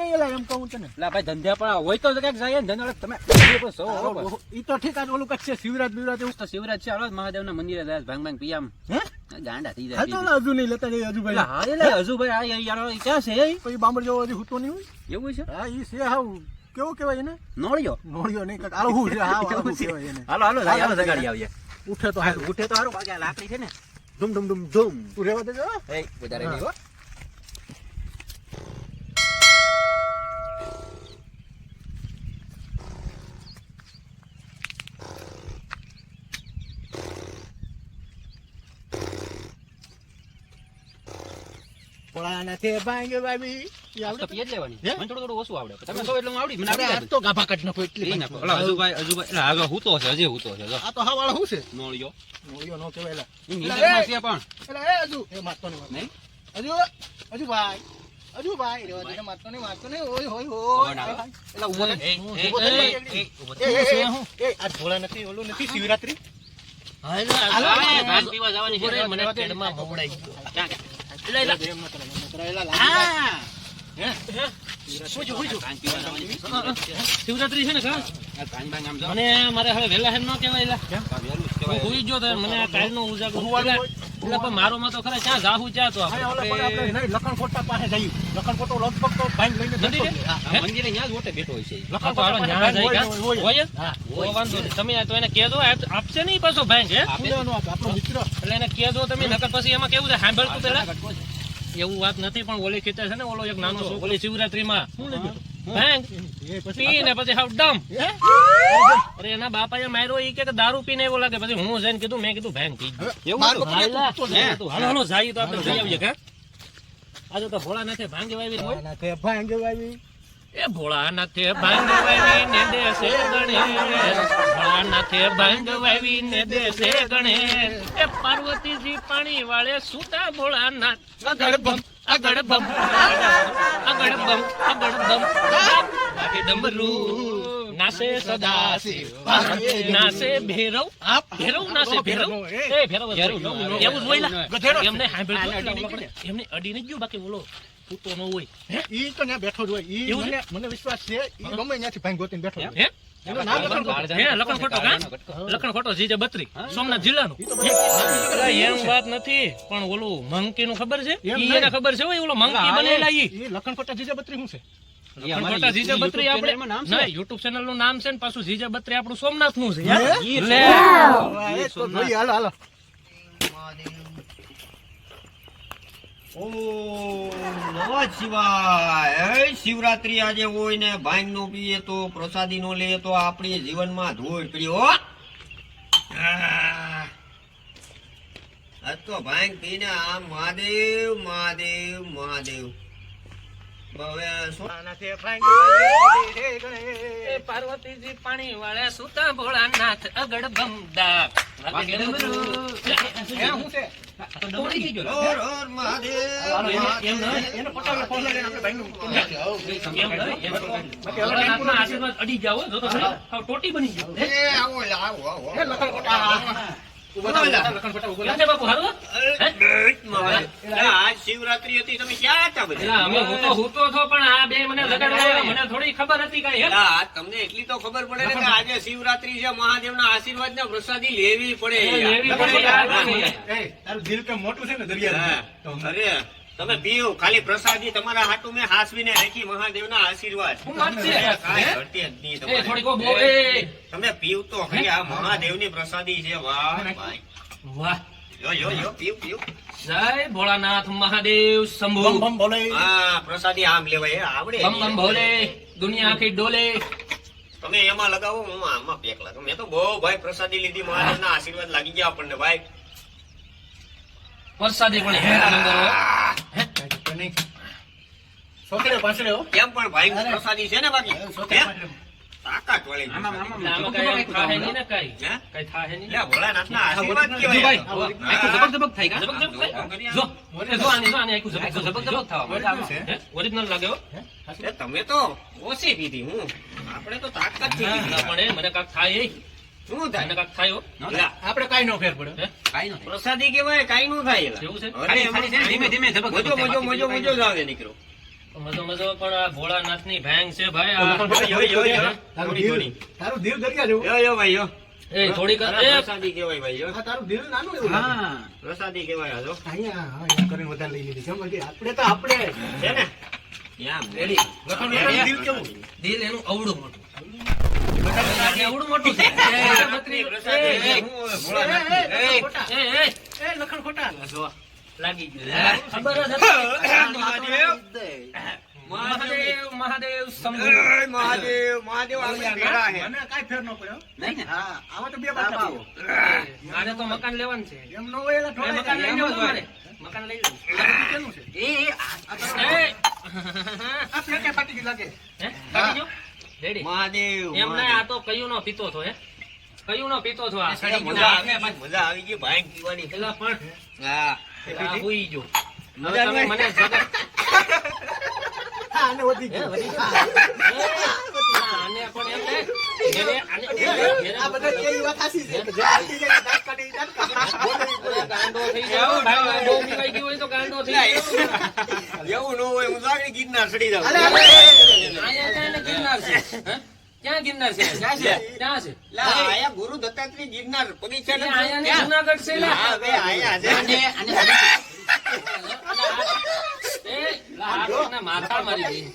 નહીં એલા એમ કહું તને લા ભાઈ ધંધા પણ હોય તો ક્યાંક જાય ને ધંધા તમે ધંધે પર સો ઈ તો ઠીક આ ઓલું કચ્છ શિવરાજ બિવરાજ એવું? તો શિવરાજ છે હાલો મહાદેવના મંદિરે જાય ભાંગ ભાંગ પીયામ હે? ગાંડા થઈ જાય ઓલા હજુ નહીં લેતા જઈએ હજુ ભાઈ હા એટલે હજુ ભાઈ આ યાર ક્યાં છે? એ? પછી બાંબર જેવો હજી હૂતો નહીં હોય? એવું છે? હા ઈ છે હાવ. કેવું કહેવાય એને? નોળિયો. નોળિયો નહીં છે કહેવાય એને. હાલો હાલો જાય, હાલો જગાડી આવીએ. ઉઠે તો હારું ઉઠે તો હારું બાકી લાકડી છે ને. ધૂમ ધૂમ ધૂમ ધૂમ. તું રહેવા દેજો. એ વધારે નહીં હો. પોળાના તે ભાંગે ભાભી આવડે પીએ જ લેવાની મને થોડું થોડું ઓછું આવડે તમે કહો એટલે હું આવડી મને અરે આવડી તો ગાભા કાઢ નાખો એટલી નાખો. ઓલા હજુભાઈ હજુભાઈ એટલે આગળ હૂતો છે હજી હૂતો છે આ તો હાવ શું છે નોળિયો નોળિયો નો કહેવાય એલા. છે પણ એલા એ હજુ એ મારતો નહીં નહીં હજુ હજુ ભાઈ હજુ ભાઈ રેવા દેજો મારતો નહીં મારતો નહીં ઓય હોય હોય આવે. ઊભો થા. એ, એ, ઊભો થા. એ, એ, એ, ઊભો એ, થા. એ, એ, એ, આ ભોળા નથી ઓલું નથી શિવરાત્રી હાલો, હાલો, પીવા જવાની છે મને પેડમાં મમડાઈ ગયો. ન ન. શિવરાત્રી છે ને. મને મારે હવે વેલા હેર ન કેવાય. આ વહેલું મને આ કાલનો ઉજાગરો હુવાનું હોય. એટલે પણ મારો માં તો ખરા ક્યાં જાહુ ક્યાં તો આપણે? નહીં, લખણ ખોટા પાસે જઈએ. લખણ લગભગ તો ભાઈ લઈને જતો. મંદિરે ત્યાં જ ઓટે બેઠો હોય છે ઈ. હા, તો જાય? હોય, હોય. વાંધો. તમે આ તો એને કહેજો દો આપશે નહીં પાછો ભાઈ હે આપે. આપણો મિત્ર એટલે એને કહેજો તમે નકર પછી એમાં કેવું છે સાંભળતું પેલા છે? એવું વાત નથી પણ ઓલી ખેતર છે ને ઓલો એક નાનો ઓલી શિવરાત્રીમાં શું લીધું? ભાંગ એ પછી પીને પછી? હાવ ડમ. અરે એના બાપાએ માર્યો ઈ કે દારૂ પીને એવો લાગે. પછી હું જઈને કીધું મેં કીધું ભાંગ પી. એવું હાલા. હાલો જાય તો આપણે જઈ આવીએ કા આજે તો ભોળા નાથે ભાંગી વાવી ભાંગ વાવી. એ ભોળા નાથે ભાંગ વાવી ને દેશે ગણેશ ભોળા નાથે ભાંગ વાવી ને દેશે ગણેશ એ પાર્વતીજી પાણી વાળે સુતા ભોળા નાથ આગળ બમ આગળ બમ આગળ બમ આગળ બમ વાગે ડમરું નાસે સદા નાસે ભેરવ. આપ. ભેરવ નાસે ભેરવ. એ ભેરવ ભેરવ, એવું. એમને સાંભળજો આને અડી એટલે નહીં આપણે- એમને અડી ગયું બાકી ઓલો પૂતો નો હોય. હે? ઈ તો ત્યાં બેઠો જ હોય. ઈ મને મને વિશ્વાસ છે ઈ ગમે ત્યાંથી ભાંગ ગોતીને બેઠો હે? લખણ ખોટું. હે લખણ ખોટો કા? લખણ ખોટો જીજે બત્રી. સોમનાથ જિલ્લાનું. એમ વાત નથી પણ ઓલું મંકી નું ખબર છે? એને ખબર છે ઓલો મંકી બનેલા ઈ. ઈ લખણ ખોટા જીજા બત્રી શું છે? યુટ્યુબ ચેનલનું નામ છે ને પાછું જીજે બત્રી આપણું સોમનાથનું છે એ નમઃ શિવાય. હે શિવરાત્રી આજે હોય ને ભાંગ નો પીએ તો પ્રસાદી નો લે તો આપણી જીવનમાં ધોઈ પડી, હો. તો ભાંગ પીને આમ મહાદેવ મહાદેવ મહાદેવ હવે શું આનાથી ભાંગ વાવી હે ગણેશ. એ પાર્વતીજી પાણી વાળા સુતા ભોળાનાથ અગડ આશીર્વાદ અડી જાઓ હો, જો તો ખરી. હાવ ટોટી બની ગયો શિવરાત્રી હતી તમે ક્યાં હતા બધા? હું તો પણ આ બે મને મને થોડી ખબર હતી કાંઈ, તમને એટલી તો ખબર પડે ને કે આજે શિવરાત્રી છે મહાદેવના આશીર્વાદ ને પ્રસાદી લેવી પડે. લેવી પડે તારું દિલ કેમ મોટું છે ને દરિયા અરે. તમે પીઓ. ખાલી પ્રસાદી તમારા હાટુ મેં હાસવીને રાખી મહાદેવના આશીર્વાદ. તમે પીવ તો ખાલી આ મહાદેવની પ્રસાદી છે. વાહ વાહ. યો યો યો પીવ પીવ. જય ભોળાનાથ મહાદેવ શંભુ. બમ બમ હા પ્રસાદી આમ લેવાય. આવડે. બમ બમ ભોલે દુનિયા આખી ડોલે. તમે એમાં લગાવો હું આમાં પેક લગાવું મેં તો બહુ ભાઈ પ્રસાદી લીધી. મહાદેવના આશીર્વાદ લાગી ગયા આપણને ભાઈ. પ્રસાદી પણ હે નંબર નહીં છોકરીઓ પાછળ હો કેમ પણ ભાઈ પ્રસાદી છે ને બાકી છોકરીઓ હે? પાછળ. તાકાત વાળી આમાં- આમાં- આમાં કાંઈ થાહે નહીં ને કાંઈ. હે? થાહે નહીં. લે, ભોળાનાથના આશીર્વાદ જો કહેવાય. ભાઈ, હા. આખું ઝબક ઝબક થાય કા? ઝબક ઝબક થાય? જો, જો આની, જો આની આખું ઝબક ઝબક ઝબક ઝબક થવા છે. હે? લાગે હો. તમે તો ઓછી પીધી હું આપણે તો તાકાતથી પણ મને કાક થાય. શું થાય? કાંઈક થાય આપણે કાંઈ નો ફેર પડે. હે? નો પ્રસાદી કેવાય કાંઈ નું થાય એવું છે? અરે ને, ધીમે ધીમે મજો મજો મજો મજો જ આવે નીકળો. મજો મજો પણ આ ભોળાનાથની ભેંગ છે ભાઈ. તારું દિલ દરિયા જેવું. યો, યો, ભાઈ, યો. એ થોડી કર એ પ્રસાદી કેવાય ભાઈ, યો. આ તારું દિલ નાનું એવું હા. પ્રસાદી કેવાય આ અહીંયા હા, અહીંયા કરીને વધારે લઈ લીધી સમજ ગઈ? આપણે તો આપણે છે ને? ત્યાં, રેડી. દિલ કેવું? દિલ એનું અવડું મોટું. અવળું મોટું છે એ, બત્રી- પ્રસાદી, એ, એ, હું ભોળાનાથ. એ, એ, એ, એ લખણ ખોટા લાગી ગયું ખબર મહાદેવ. મહાદેવ મહાદેવ મહાદેવ મહાદેવ આપણે ભેળા છે. મને કાંઈ ફેર ન પડ્યો નહીં હા આવા તો બે બાટલા મારે તો મકાન લેવાનું છે એમ નો હોય એટલે મકાન લઈ લેવું હોય. મકાન લઈ લેવું કેનું છે એ આ- ફાટી લાગે હે? રેડી મહાદેવ એમ નહીં આ તો કયું નો પીતો છો હે? કયું નો પીતો છો આ? મજા આવી ગઈ, આવી ભાંગ પીવાની. પેલા પણ હા. હુઈ મજા તમે મને જગત આને વધી ગયું. આને પણ એમ ને, આને- આ બધા કેવી વાત સાચી છે? જે ગાંડો થઈ જાવ એવું ન હોય હું તો ગિરનાર ચડી જાઉં અરે, અરે, અહીંયા ક્યાં ગિરનાર છે ક્યાં ગિરનાર છે ક્યાં છે? ક્યાં છે લા, આયા ગુરુ દત્તાત્રેય ગિરનાર બગીચા ને? જુનાગઢ છે લા. હા, બે આયા છે. આને આને એ, લા, માથા મારી. એની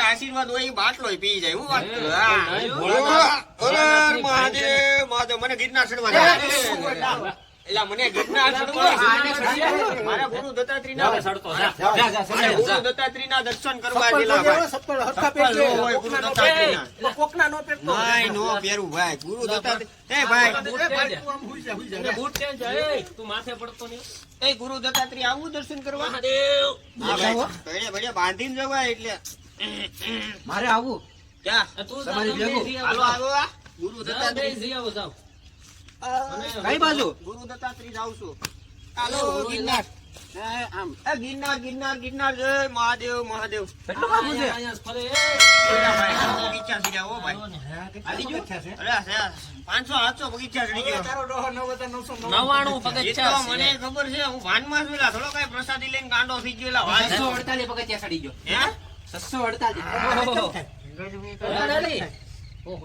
આશીર્વાદ હોય બાટલો પી જાય હું વાત મને ગિરનાર ચડવા એલા મને ગિરનાર મારા ગુરુ ગુરુ દત્તાત્રેયના દર્શન કરવા. જેવો. નો કોકના નો પહેરતો. નો પહેરતો. નાય નો પહેરું ભાઈ ગુરુ દત્તાત્રેય એ ભાઈ એ ભાઈ, તું આમ હુઈ જા, હુઈ જા. અને બૂટ ચેન્જ તું માથે પડતો નહીં. એ ગુરુ દત્તાત્રેય આવું દર્શન કરવા? બાંધીને જવાય એટલે. મારે આવું. ક્યાં તું. ગુરુ દત્તાત્રી જઈ આવો, જાઓ. કઈ બાજુ? ગુરુ દત્તાત્રી જાઉં છું. હાલો ગિરનાર. આમ. એ ગિરનાર ગિરનાર ગિરનાર. જય મહાદેવ મહાદેવ. કેટલું બાબુ છે? બગીચા ભાઈ. પાંચસો સાતસો બગીચા ચડી ગયો. નવાણું પગથિયા મને ખબર છે હું ભાનમાં છું થોડો કઈ પ્રસાદી લઈને કાંડો થઈ ગયો છસો અડતાલીસ પગથિયા ચડી ગયો. હે? છસો અડતાલીસ. ઓહો.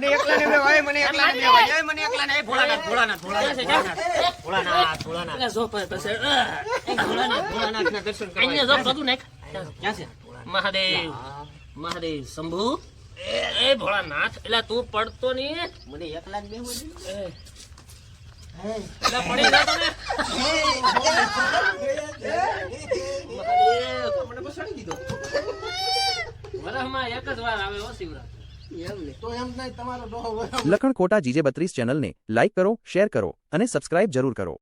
મને એકલાને બે ભાઈ, મને એકલાને બે ભાઈ. એ મને એકલાને, એ ભોળાનાથ, ભોળાનાથ, ભોળાનાથ, ભોળાનાથ. ભોળાનાથ, ભોળાનાથ. એટલે જો પછી, ભોળાનાથ, ભોળાનાથના દર્શન કરવા. અહીંયા જો બધું નાખ. ક્યાં છે મહાદેવ મહાદેવ શંભુ એ ભોળાનાથ એટલે તું પડતો નહીં મને એકલાને બે. એટલે પડી ને મહાદેવ મને બસાડી દીધો. વરસમાં એક જ વાર આવે હો શિવરાત્રી લખણ કોટા જીજે બત્રીસ ચેનલને લાઇક કરો શેર કરો અને સબસ્ક્રાઇબ જરૂર કરો.